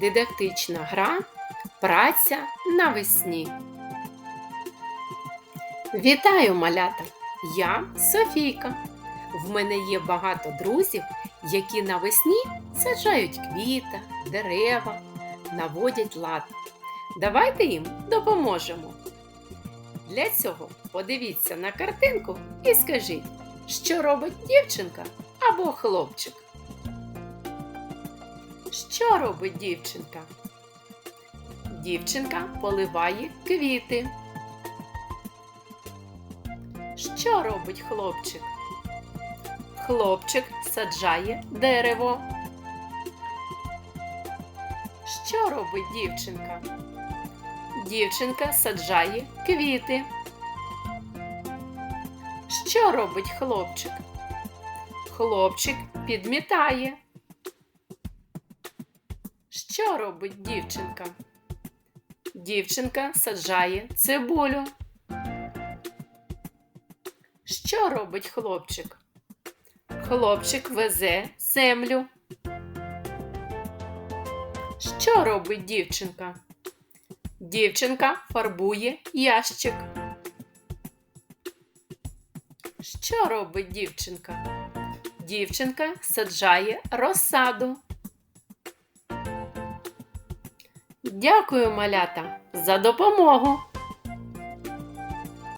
Дидактична гра Праця навесні. Вітаю, малята! Я Софійка. В мене є багато друзів, які навесні саджають квіта, дерева, наводять лад. Давайте їм допоможемо. Для цього подивіться на картинку і скажіть, що робить дівчинка або хлопчик. Що робить дівчинка? Дівчинка поливає квіти. Що робить хлопчик? Хлопчик саджає дерево. Що робить дівчинка? Дівчинка саджає квіти. Що робить хлопчик? Хлопчик підмітає. Що робить дівчинка? Дівчинка саджає цибулю. Що робить хлопчик? Хлопчик везе землю. Що робить дівчинка? Дівчинка фарбує ящик. Що робить дівчинка? Дівчинка саджає розсаду. Дякую, малята, за допомогу.